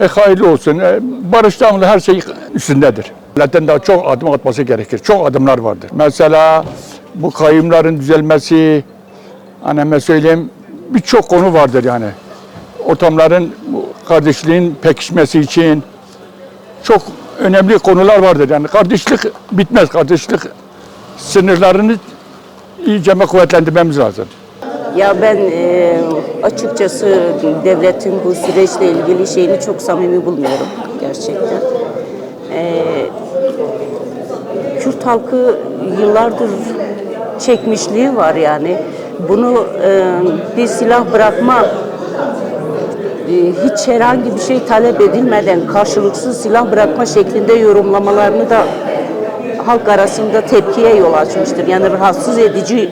E, hayırlı olsun. E, barış devamlı her şey üstündedir. Milletin daha çok adım atması gerekir. Çok adımlar vardır. Mesela bu kayımların düzelmesi, anneme söyleyeyim birçok konu vardır yani. Ortamların kardeşliğin pekişmesi için çok önemli konular vardır. Yani kardeşlik bitmez. Kardeşlik sınırlarını iyice kuvvetlendirmemiz lazım. Ya ben e, açıkçası devletin bu süreçle ilgili şeyini çok samimi bulmuyorum gerçekten. E, Kürt halkı yıllardır çekmişliği var yani. Bunu e, bir silah bırakma e, hiç herhangi bir şey talep edilmeden karşılıksız silah bırakma şeklinde yorumlamalarını da halk arasında tepkiye yol açmıştır. Yani rahatsız edici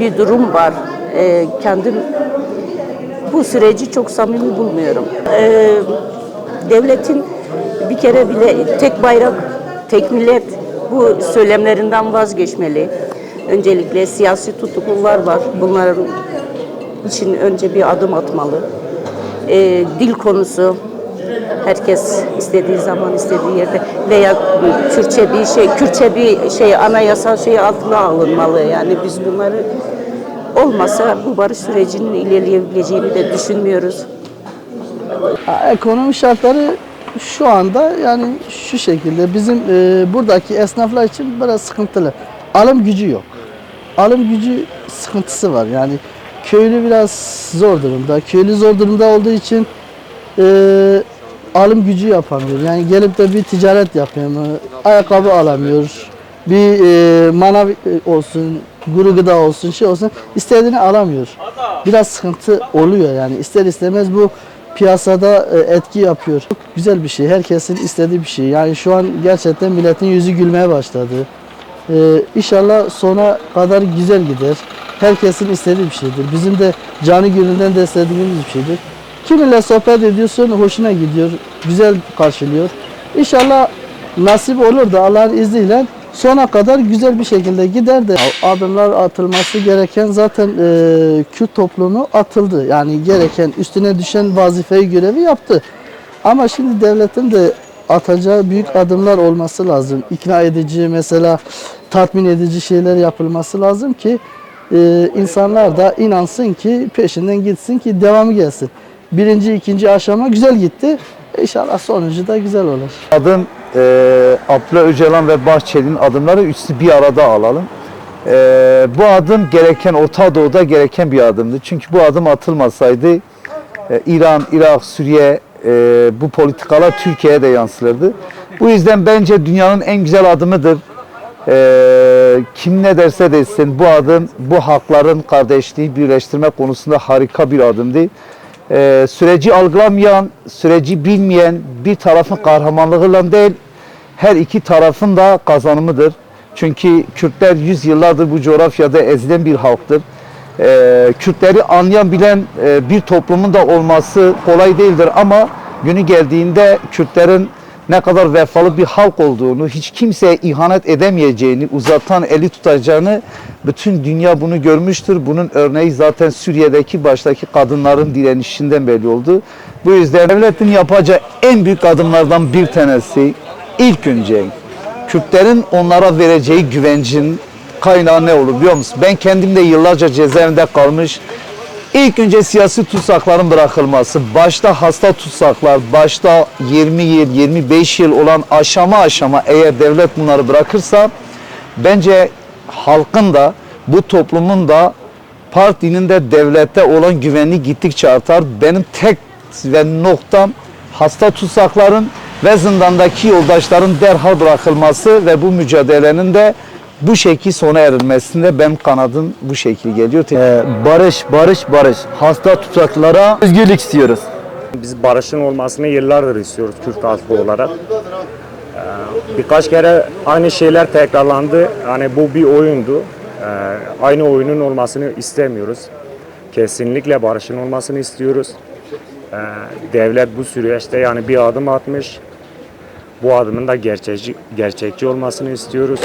bir durum var. Ee, kendim bu süreci çok samimi bulmuyorum. Ee, devletin bir kere bile tek bayrak, tek millet bu söylemlerinden vazgeçmeli. Öncelikle siyasi tutuklular var. Bunların için önce bir adım atmalı. Ee, dil konusu herkes istediği zaman istediği yerde veya Kürtçe bir şey Kürtçe bir şey anayasal şey altına alınmalı. Yani biz bunları olmasa bu barış sürecinin ilerleyebileceğini de düşünmüyoruz. Ekonomi şartları şu anda yani şu şekilde bizim e, buradaki esnaflar için biraz sıkıntılı. Alım gücü yok. Alım gücü sıkıntısı var. Yani köylü biraz zor durumda. Köylü zor durumda olduğu için e, alım gücü yapamıyor. Yani gelip de bir ticaret yapamıyor. Ayakkabı alamıyor. Bir e, manav e, olsun, kuru gıda olsun, şey olsun istediğini alamıyor. Biraz sıkıntı oluyor yani. İster istemez bu piyasada e, etki yapıyor. Çok güzel bir şey. Herkesin istediği bir şey. Yani şu an gerçekten milletin yüzü gülmeye başladı. Ee, inşallah sona kadar güzel gider. Herkesin istediği bir şeydir. Bizim de canı gönülden de istediğimiz bir şeydir. Kiminle sohbet ediyorsun, hoşuna gidiyor, güzel karşılıyor. İnşallah nasip olur da Allah'ın izniyle sona kadar güzel bir şekilde gider de adımlar atılması gereken zaten e, Kürt toplumu atıldı. Yani gereken üstüne düşen vazifeyi görevi yaptı. Ama şimdi devletin de atacağı büyük adımlar olması lazım. İkna edici mesela tatmin edici şeyler yapılması lazım ki e, insanlar da inansın ki peşinden gitsin ki devamı gelsin. Birinci, ikinci aşama güzel gitti. İnşallah sonuncu da güzel olur. Adım e, Abdullah Öcalan ve Bahçeli'nin adımları üçlü bir arada alalım. E, bu adım gereken Orta Doğu'da gereken bir adımdı. Çünkü bu adım atılmasaydı e, İran, Irak, Suriye e, bu politikalar Türkiye'ye de yansırdı. Bu yüzden bence dünyanın en güzel adımıdır. E, kim ne derse desin bu adım bu hakların kardeşliği birleştirme konusunda harika bir adımdı. Ee, süreci algılamayan, süreci bilmeyen bir tarafın kahramanlığıyla değil, her iki tarafın da kazanımıdır. Çünkü Kürtler yüz yıllardır bu coğrafyada ezilen bir halktır. Ee, Kürtleri anlayan, bilen e, bir toplumun da olması kolay değildir ama günü geldiğinde Kürtlerin ne kadar vefalı bir halk olduğunu, hiç kimseye ihanet edemeyeceğini, uzaktan eli tutacağını bütün dünya bunu görmüştür. Bunun örneği zaten Suriye'deki baştaki kadınların direnişinden belli oldu. Bu yüzden devletin yapacağı en büyük adımlardan bir tanesi ilk önce Kürtlerin onlara vereceği güvencin kaynağı ne olur biliyor musun? Ben kendim de yıllarca cezaevinde kalmış, İlk önce siyasi tutsakların bırakılması, başta hasta tutsaklar, başta 20 yıl, 25 yıl olan aşama aşama eğer devlet bunları bırakırsa bence halkın da bu toplumun da partinin de devlette olan güvenliği gittikçe artar. Benim tek ve noktam hasta tutsakların ve zindandaki yoldaşların derhal bırakılması ve bu mücadelenin de bu şekil sona erilmesinde ben kanadım bu şekil geliyor. Ee, barış, barış, barış. Hasta tutsaklara özgürlük istiyoruz. Biz barışın olmasını yıllardır istiyoruz Kürt halkı olarak. Ee, Birkaç kere aynı şeyler tekrarlandı. Hani bu bir oyundu. Ee, Aynı oyunun olmasını istemiyoruz. Kesinlikle barışın olmasını istiyoruz. Ee, Devlet bu süreçte yani bir adım atmış. Bu adımın da gerçekçi, gerçekçi olmasını istiyoruz.